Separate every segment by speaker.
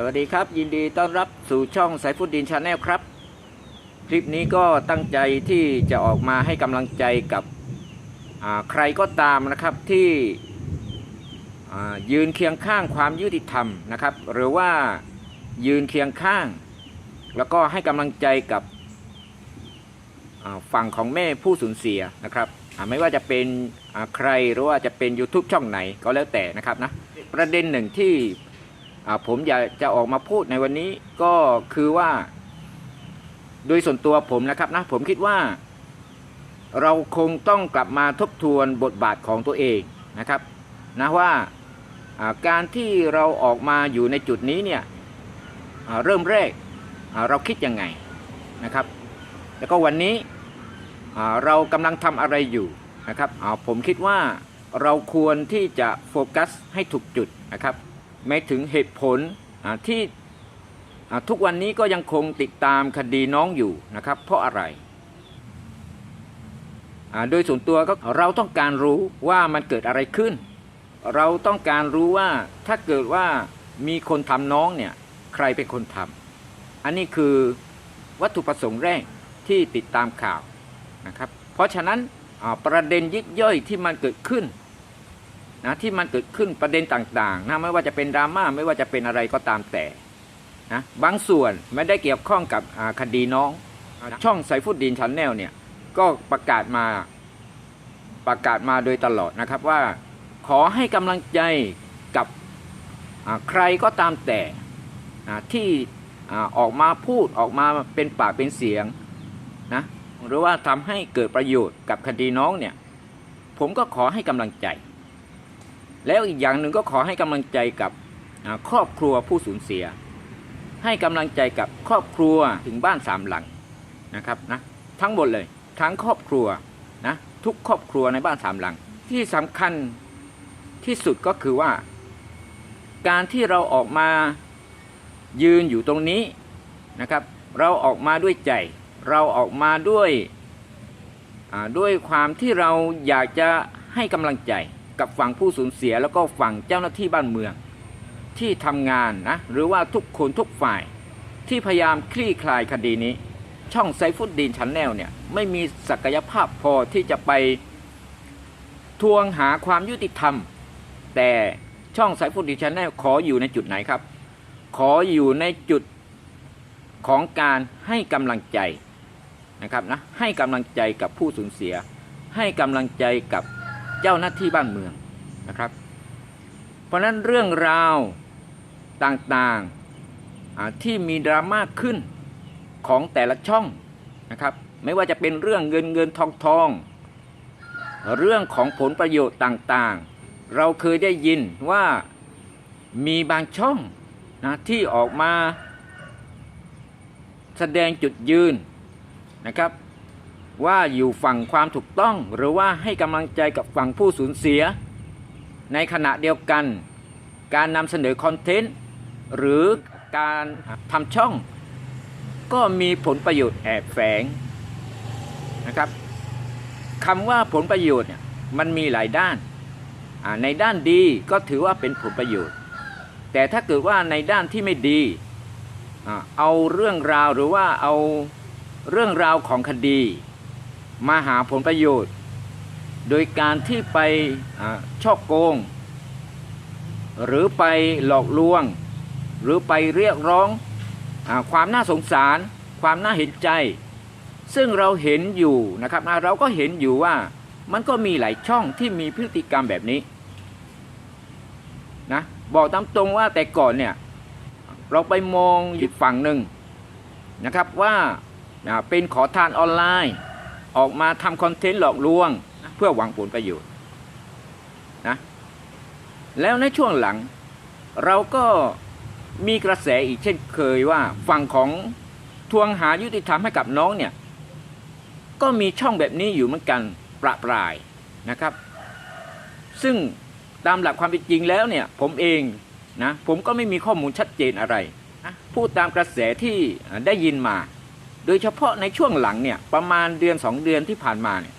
Speaker 1: สวัสดีครับ ยินดีต้อนรับสู่ช่องสายฟุตดินชาแนลครับ คลิปนี้ก็ตั้งใจที่จะออกมาให้กำลังใจกับใครก็ตามนะครับที่ยืนเคียงข้างความยุติธรรมนะครับ หรือว่ายืนเคียงข้าง แล้วก็ให้กำลังใจกับฝั่งของแม่ผู้สูญเสียนะครับไม่ว่าจะเป็นใครหรือว่าจะเป็น YouTube ช่องไหนก็แล้วแต่นะครับนะประเด็นหนึ่งที่ ผมอยากจะออกมาพูดในวันนี้ก็คือว่า โดยส่วนตัวผมนะครับนะผมคิดว่า เราคงต้องกลับมาทบทวนบทบาทของตัวเองนะครับนะว่าการที่เราออกมาอยู่ในจุดนี้เนี่ยเริ่มแรกเราคิดยังไงนะครับ แล้วก็วันนี้เรากำลังทำอะไรอยู่นะครับอ่าผมคิดว่าเราควรที่จะโฟกัสให้ถูกจุดนะครับ ไม่ถึงเหตุผลที่ทุกวันนี้ก็ยังคงติดตามคดีน้องอยู่นะครับ เพราะอะไร โดยส่วนตัวก็เราต้องการรู้ว่ามันเกิดอะไรขึ้น เราต้องการรู้ว่าถ้าเกิดว่ามีคนทำน้องเนี่ยใครเป็นคนทำอันนี้คือวัตถุประสงค์แรกที่ติดตามข่าวนะครับ เพราะฉะนั้นประเด็นยิบย่อยที่มันเกิดขึ้น นะที่มันเกิดขึ้นประเด็นต่างๆนะไม่ว่าจะเป็นดราม่าไม่ว่าจะเป็นอะไรก็ตามแต่นะบางส่วนไม่ได้เกี่ยวข้องกับคดีน้องช่องไซฟุตดินชันแนลเนี่ยก็ประกาศมาประกาศมาโดยตลอดนะครับว่าขอให้กำลังใจกับใครก็ตามแต่ที่ออกมาพูดออกมาเป็นปากเป็นเสียงนะหรือว่าทำให้เกิดประโยชน์กับคดีน้องเนี่ยผมก็ขอให้กำลังใจ แล้วอีกอย่างหนึ่งก็ขอให้กำลังใจกับครอบครัวผู้สูญเสีย ให้กำลังใจกับครอบครัวถึงบ้านสามหลังนะครับนะทั้งหมดเลยทั้งครอบครัวนะทุกครอบครัวในบ้านสามหลัง ที่สำคัญที่สุดก็คือว่า การที่เราออกมายืนอยู่ตรงนี้นะครับ เราออกมาด้วยใจ เราออกมาด้วยด้วยความที่เราอยากจะให้กำลังใจ กับฝั่งผู้สูญเสียแล้วก็ฝั่งเจ้าหน้าที่บ้านเมือง ที่ทำงานนะหรือว่าทุกคนทุกฝ่ายที่พยายามคลี่คลายคดีนี้ ช่องไซฟุตดีนชันแนลเนี่ยไม่มีศักยภาพพอที่จะไปทวงหาความยุติธรรม แต่ช่องไซฟุตดีนชันแนลขออยู่ในจุดไหนครับ ขออยู่ในจุดของการให้กำลังใจนะครับนะให้กำลังใจกับผู้สูญเสีย ให้กำลังใจกับ เจ้าหน้าที่บ้านเมืองนะครับ เพราะนั้นเรื่องราวต่างๆที่มีดราม่าขึ้นของแต่ละช่องนะครับ ไม่ว่าจะเป็นเรื่องเงินเงินทองทอง เรื่องของผลประโยชน์ต่างๆ เราเคยได้ยินว่ามีบางช่องนะที่ออกมาแสดงจุดยืนนะครับ ว่าอยู่ฝั่งความถูกต้อง หรือว่าให้กำลังใจกับฝั่งผู้สูญเสีย ในขณะเดียวกัน การนำเสนอคอนเทนต์หรือการทำช่อง ก็มีผลประโยชน์แอบแฝงนะครับคำว่าผลประโยชน์เนี่ยมันมีหลายด้าน ในด้านดีก็ถือว่าเป็นผลประโยชน์ แต่ถ้าเกิดว่าในด้านที่ไม่ดี เอาเรื่องราวหรือว่าเอาเรื่องราวของคดี มาหาผลประโยชน์ โดยการที่ไปช่อโกง หรือไปหลอกลวง หรือไปเรียกร้องอความน่าสงสาร ความน่าเห็นใจ ซึ่งเราเห็นอยู่นะครับเราก็เห็นอยู่ว่ามันก็มีหลายช่องที่มีพฤติกรรมแบบนี้นะบอกตามตรงว่าแต่ก่อนเนี่ยเราไปมองอีกฝั่งหนึ่งนะครับว่าอ่าเป็นขอทานออนไลน์ ออกมาทำคอนเทนต์หลอกลวงเพื่อหวังผลประโยชน์นะแล้วในช่วงหลังเราก็มีกระแสอีกเช่นเคยว่าฝั่งของทวงหายุติธรรมให้กับน้องเนี่ยก็มีช่องแบบนี้อยู่เหมือนกันประปรายนะครับ ซึ่งตามหลักความเป็นจริงแล้วเนี่ยผมเองนะผมก็ไม่มีข้อมูลชัดเจนอะไรนะพูดตามกระแสที่ได้ยินมา โดยเฉพาะในช่วงหลังเนี่ยประมาณเดือนสองเดือนที่ผ่านมาเนี่ย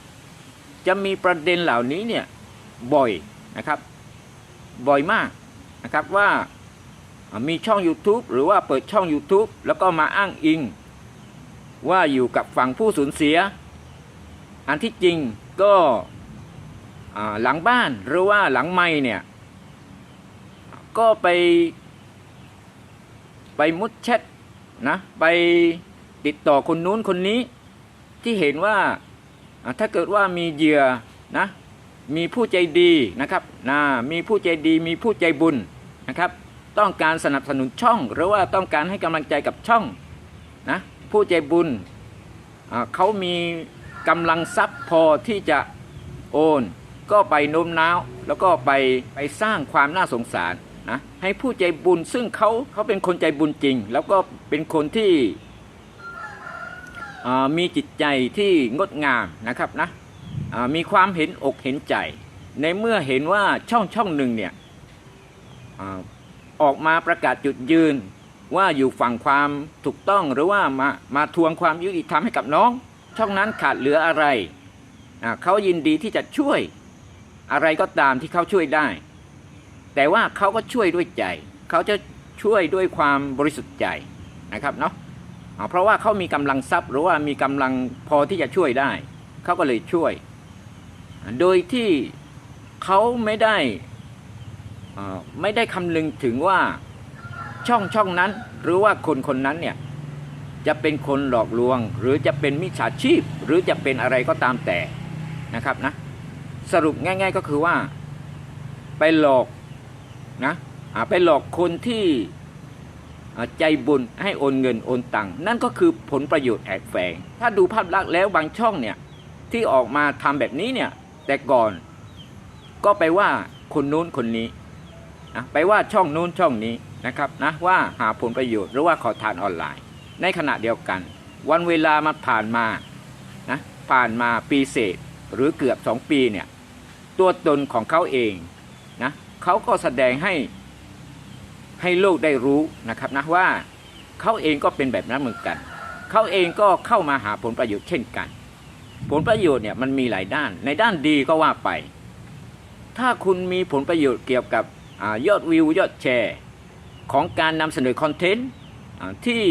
Speaker 1: จะมีประเด็นเหล่านี้เนี่ยบ่อยนะครับบ่อยมากนะครับว่ามีช่อง YouTube หรือว่าเปิดช่อง YouTube แล้วก็มาอ้างอิง ว่าอยู่กับฝั่งผู้สูญเสีย อันที่จริงก็หลังบ้านหรือว่าหลังไม่เนี่ยก็ไปไปมุดแชทนะไป ติดต่อคนนู้นคนนี้ที่เห็นว่าถ้าเกิดว่ามีเหยื่อนะมีผู้ใจดีนะครับนะมีผู้ใจดีมีผู้ใจบุญนะครับ ต้องการสนับสนุนช่อง หรือว่าต้องการให้กำลังใจกับช่องนะผู้ใจบุญเขามีกำลังทรัพย์พอที่จะโอนก็ไปโน้มน้าวแล้วก็ไปไปสร้างความน่าสงสารนะให้ผู้ใจบุญซึ่งเขาเขาเป็นคนใจบุญจริง แล้วก็เป็นคนที่ มีจิตใจที่งดงามนะครับนะมีความเห็นอกเห็นใจ ในเมื่อเห็นว่าช่องช่องหนึ่งเนี่ยออกมาประกาศจุดยืนว่าอยู่ฝั่งความถูกต้องหรือว่ามามาทวงความยุติธรรมให้กับน้อง ช่องนั้นขาดเหลืออะไรเขายินดีที่จะช่วยอะไรก็ตามที่เขาช่วยได้ แต่ว่าเขาก็ช่วยด้วยใจ เขาจะช่วยด้วยความบริสุทธิ์ใจนะครับเนาะ เพราะว่าเขามีกำลังทรัพย์หรือว่ามีกำลังพอที่จะช่วยได้ เขาก็เลยช่วย โดยที่เขาไม่ได้ไม่ได้คำนึงถึงว่าช่องช่องนั้น หรือว่าคนคนนั้นเนี่ยจะเป็นคนหลอกลวง หรือจะเป็นมิจฉาชีพ หรือจะเป็นอะไรก็ตามแต่นะครับนะสรุปง่าย ๆก็คือว่าไปหลอกนะไปหลอกคนที่ ใจบุญให้โอนเงินโอนตังค์นั่นก็คือผลประโยชน์แอบแฝง ถ้าดูภาพลักษณ์แล้วบางช่องเนี่ยที่ออกมาทำแบบนี้เนี่ยแต่ก่อนก็ไปว่าคนนู้นคนนี้นะไปว่าช่องนู้นช่องนี้นะครับนะว่าหาผลประโยชน์หรือว่าขอทานออนไลน์ ในขณะเดียวกัน วันเวลามันผ่านมานะผ่านมาปีเศษหรือเกือบสองปีเนี่ยตัวตนของเขาเองนะเขาก็แสดงให้ ให้โลกได้รู้นะครับนะว่าเขาเองก็เป็นแบบนั้นเหมือนกัน เขาเองก็เข้ามาหาผลประโยชน์เช่นกัน ผลประโยชน์เนี่ยมันมีหลายด้าน ในด้านดีก็ว่าไป ถ้าคุณมีผลประโยชน์เกี่ยวกับอยอดวิวยอดแชร์ ของการนำเสนอคอนเทนต์ที่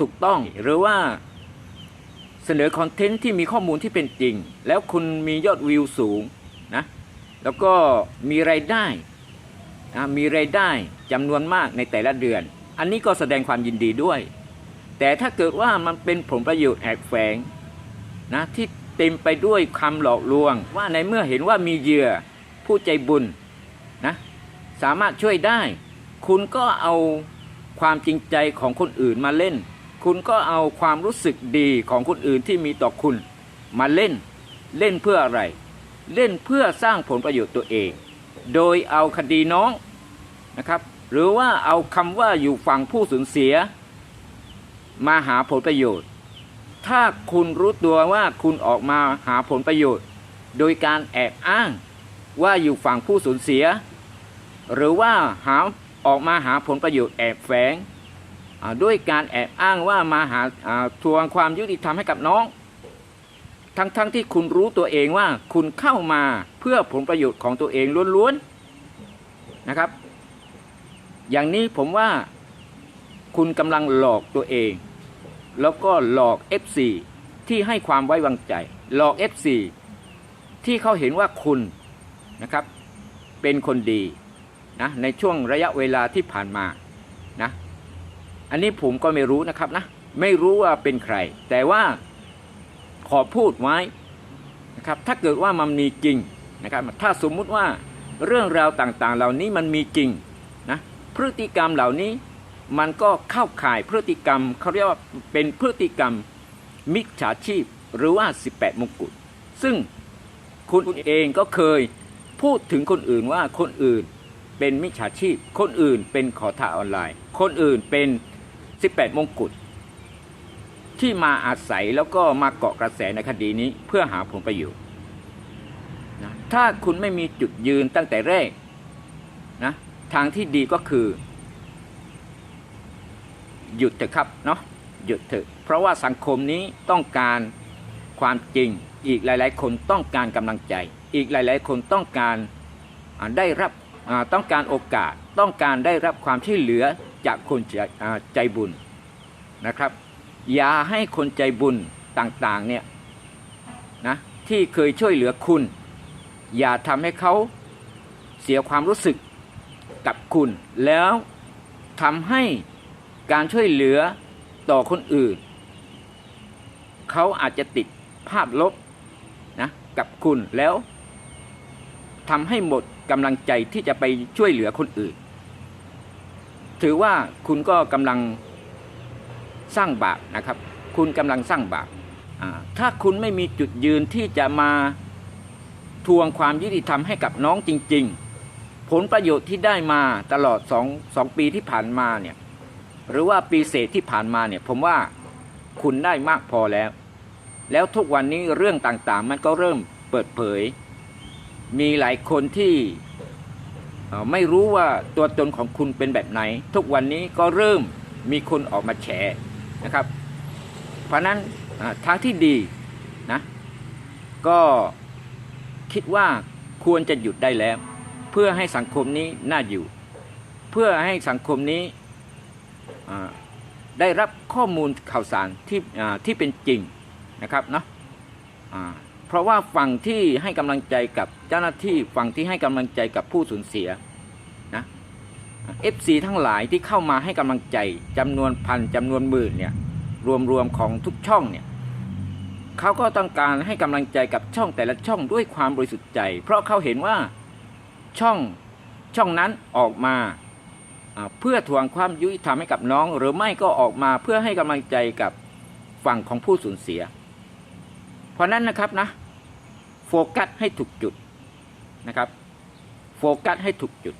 Speaker 1: ถูกต้องหรือว่าเสนอคอนเทนต์ที่มีข้อมูลที่เป็นจริง แล้วคุณมียอดวิวสูงนะแล้วก็มีไรายได้ มีไรายได้จำนวนมากในแต่ละเดือน อันนี้ก็แสดงความยินดีด้วย แต่ถ้าเกิดว่ามันเป็นผลประโยชน์แอบแฝงนะที่เต็มไปด้วยคำหลอกลวง ว่าในเมื่อเห็นว่ามีเหยื่อผู้ใจบุญนะสามารถช่วยได้ คุณก็เอาความจริงใจของคนอื่นมาเล่น คุณก็เอาความรู้สึกดีของคนอื่นที่มีต่อคุณ มาเล่น เล่นเพื่ออะไร เล่นเพื่อสร้างผลประโยชน์ตัวเอง โดยเอาคดีน้องนะครับ หรือว่าเอาคำว่าอยู่ฝั่งผู้สูญเสีย มาหาผลประโยชน์ ถ้าคุณรู้ตัวว่าคุณออกมาหาผลประโยชน์ โดยการแอบอ้างว่าอยู่ฝั่งผู้สูญเสีย หรือว่าหาออกมาหาผลประโยชน์แอบแฝงด้วยการแอบอ้างว่ามาหาทวงความยุติธรรมให้กับน้อง ทั้งๆทที่คุณรู้ตัวเองว่าคุณเข้ามาเพื่อผลประโยชน์ของตัวเองล้วนๆนะครับ อย่างนี้ผมว่าคุณกำลังหลอกตัวเอง แล้วก็หลอก FC ที่ให้ความไว้วางใจ หลอก FC ที่เขาเห็นว่าคุณนะครับเป็นคนดีนะในช่วงระยะเวลาที่ผ่านมานะอันนี้ผมก็ไม่รู้นะครับนะไม่รู้ว่าเป็นใคร แต่ว่า อพูดไว้นะครับถ้าเกิดว่ามันมีจริงนะครับถ้าสมมุติว่าเรื่องราวต่างๆ เหล่านี้มันมีจริงนะพฤติกรรมเหล่านี้มันก็เข้าข่ายพฤติกรรมเขาเรียกว่าเป็นพฤติกรรมมิจฉาชีพหรือว่า 18 มงกุฎซึ่งคุณเองก็เคยพูดถึงคนอื่นว่าคนอื่นเป็นมิจฉาชีพ คนอื่นเป็นขอทานออนไลน์ คนอื่นเป็น 18 มงกุฎ ที่มาอาศัยแล้วก็มาเกาะกระแสในคดีนี้เพื่อหาผลประโยชน์นะถ้าคุณไม่มีจุดยืนตั้งแต่แรกนะทางที่ดีก็คือ หยุดเถอะครับเนาะหยุดเถอะ เพราะว่าสังคมนี้ต้องการความจริง อีกหลาย ๆ คนต้องการกำลังใจ อีกหลาย ๆ คนต้องการได้รับต้องการโอกาสต้องการได้รับความช่วยเหลือจากคนใจใจบุญนะครับ อย่าให้คนใจบุญต่างๆเนี่ยนะที่เคยช่วยเหลือคุณ อย่าทำให้เขาเสียความรู้สึกกับคุณ แล้วทำให้การช่วยเหลือต่อคนอื่น เขาอาจจะติดภาพลบนะกับคุณแล้วทำให้หมดกำลังใจที่จะไปช่วยเหลือคนอื่น ถือว่าคุณก็กำลัง สร้างบาปนะครับ คุณกำลังสร้างบาปถ้าคุณไม่มีจุดยืนที่จะมาทวงความยุติธรรมให้กับน้องจริง ๆ ผลประโยชน์ที่ได้มาตลอดสองสองปีที่ผ่านมาเนี่ยหรือว่าปีเศษที่ผ่านมาเนี่ยผมว่าคุณได้มากพอแล้ว แล้วทุกวันนี้เรื่องต่างๆ มันก็เริ่มเปิดเผย มีหลายคนที่ไม่รู้ว่าตัวตนของคุณเป็นแบบไหน ทุกวันนี้ก็เริ่มมีคนออกมาแฉ นะครับ เพราะนั้นทางที่ดีนะก็คิดว่าควรจะหยุดได้แล้ว เพื่อให้สังคมนี้น่าอยู่ เพื่อให้สังคมนี้ได้รับข้อมูลข่าวสารที่ที่เป็นจริงนะครับเนาะเพราะว่าฝั่งที่ให้กำลังใจกับเจ้าหน้าที่ฝั่งที่ให้กำลังใจกับผู้สูญเสีย เอฟซีทั้งหลายที่เข้ามาให้กำลังใจจำนวนพันจำนวนหมื่นเนี่ยรวมๆของทุกช่องเนี่ยเขาก็ต้องการให้กำลังใจกับช่องแต่ละช่องด้วยความบริสุทธิ์ใจ เพราะเขาเห็นว่าช่องช่องนั้นออกมาเพื่อทวงความยุติธรรมให้กับน้อง หรือไม่ก็ออกมาเพื่อให้กำลังใจกับฝั่งของผู้สูญเสีย เพราะนั้นนะครับนะโฟกัสให้ถูกจุดนะครับ โฟกัสให้ถูกจุด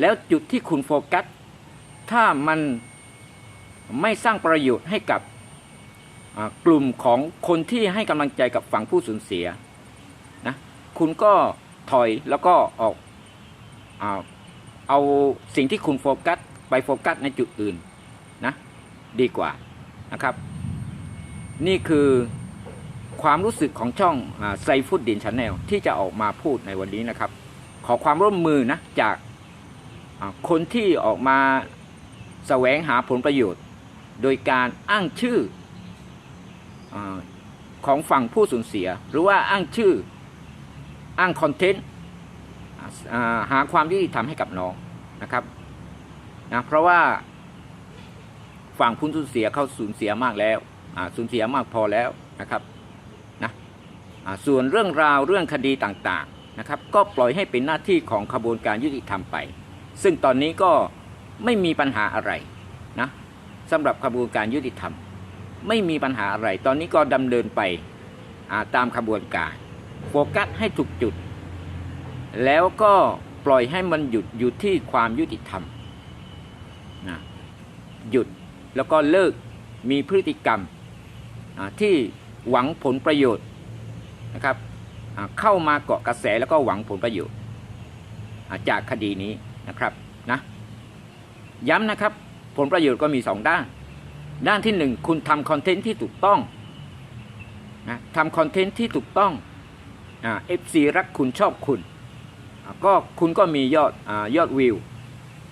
Speaker 1: แล้วจุดที่คุณโฟกัส ถ้ามันไม่สร้างประโยชน์ให้กับกลุ่มของคนที่ให้กำลังใจกับฝั่งผู้สูญเสียนะคุณก็ถอยแล้วก็ออกอาเอาสิ่งที่คุณโฟกัสไปโฟกัสในจุดอื่นนะดีกว่านะครับ นี่คือความรู้สึกของช่องไซฟุตดินชาแนลที่จะออกมาพูดในวันนี้นะครับ ขอความร่วมมือนะจาก คนที่ออกมาแสวงหาผลประโยชน์ โดยการอ้างชื่ออของฝั่งผู้สูญเสีย หรือว่าอ้างชื่ออ้างคอนเทนต์หาความยุติธรรมให้กับน้องนะครับนะเพราะว่าฝั่งผู้สูญเสียเขาสูญเสียมากแล้วสูญเสียมากพอแล้วนะครับนะส่วนเรื่องราวเรื่องคดีต่างๆนะครับ ก็ปล่อยให้เป็นหน้าที่ของขบวนการยุติธรรมไป ซึ่งตอนนี้ก็ไม่มีปัญหาอะไรนะสำหรับขบวนการยุติธรรม ไม่มีปัญหาอะไร ตอนนี้ก็ดำเนินไปาตามขบวนการ โฟกัสให้ถูกจุด แล้วก็ปล่อยให้มันหยุดอยู่ที่ความยุติธรรมนะหยุดแล้วก็เลิกมีพฤติกรรมที่หวังผลประโยชน์นะครับเข้ามาเกาะกระแสแล้วก็หวังผลประโยชน์จากคดีนี้ นะครับนะย้ำนะครับผลประโยชน์ก็มีสองด้าน ด้านที่หนึ่งคุณทำคอนเทนต์ที่ถูกต้องนะทำคอนเทนต์ที่ถูกต้องเอฟซีรักคุณชอบคุณก็คุณก็มียอดอยอดวิว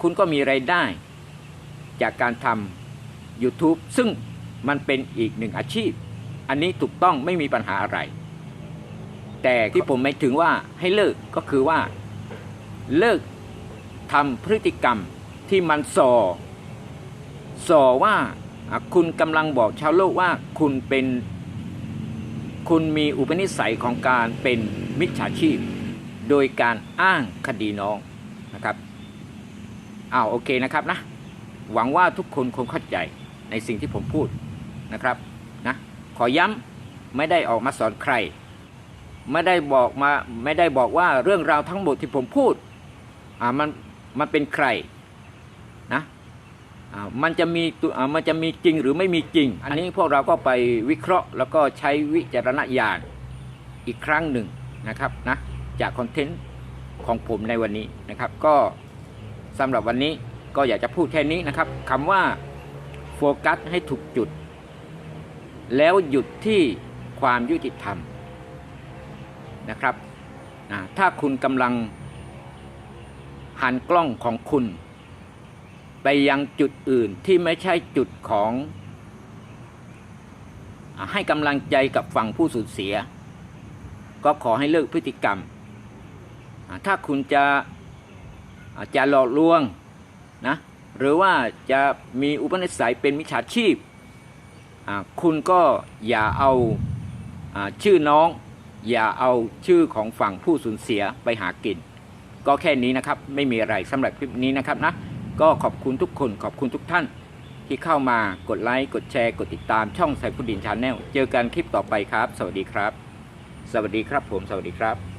Speaker 1: คุณก็มีไรายได้ จากการทำ YouTube ซึ่งมันเป็นอีกหนึ่งอาชีพ อันนี้ถูกต้องไม่มีปัญหาอะไร แต่ที่ผมไม่ถึงว่าให้เลิกก็คือว่าเลิก ทำพฤติกรรมที่มันส่อส่อว่าคุณกำลังบอกชาวโลกว่าคุณเป็น คุณมีอุปนิสัยของการเป็นมิจฉาชีพ โดยการอ้างคดีน้องนะครับอ้าวโอเคนะครับนะ หวังว่าทุกคนคงเข้าใจในสิ่งที่ผมพูดนะครับนะขอย้ำไม่ได้ออกมาสอนใคร ไม่ได้บอกมาไม่ได้บอกว่าเรื่องราวทั้งหมดที่ผมพูดอ่ามัน มันเป็นใครนะอ่ามันจะมีตัวอ่ามันจะมีจริงหรือไม่มีจริง อันนี้พวกเราก็ไปวิเคราะห์ แล้วก็ใช้วิจารณญาณอีกครั้งหนึ่งนะครับนะจากคอนเทนต์ของผมในวันนี้นะครับ ก็สำหรับวันนี้ก็อยากจะพูดแค่นี้นะครับคำว่าโฟกัสให้ถูกจุด แล้วหยุดที่ความยุติธรรมนะครับอ่าถ้าคุณกำลัง หันกล้องของคุณ ไปยังจุดอื่นที่ไม่ใช่จุดของ ให้กำลังใจกับฝั่งผู้สูญเสีย ก็ขอให้เลิกพฤติกรรม ถ้าคุณจะจะหลอกลวงนะหรือว่าจะมีอุปนิสัยเป็นมิจฉาชีพ คุณก็อย่าเอาอาชื่อน้อง อย่าเอาชื่อของฝั่งผู้สูญเสียไปหากิน ก็แค่นี้นะครับ ไม่มีอะไรสำหรับคลิปนี้นะครับนะก็ขอบคุณทุกคนขอบคุณทุกท่าน ที่เข้ามากดไลค์กดแชร์ กดติดตามช่องไซฟุดินชาแนลเจอกันคลิปต่อไปครับ สวัสดีครับ สวัสดีครับผมสวัสดีครับ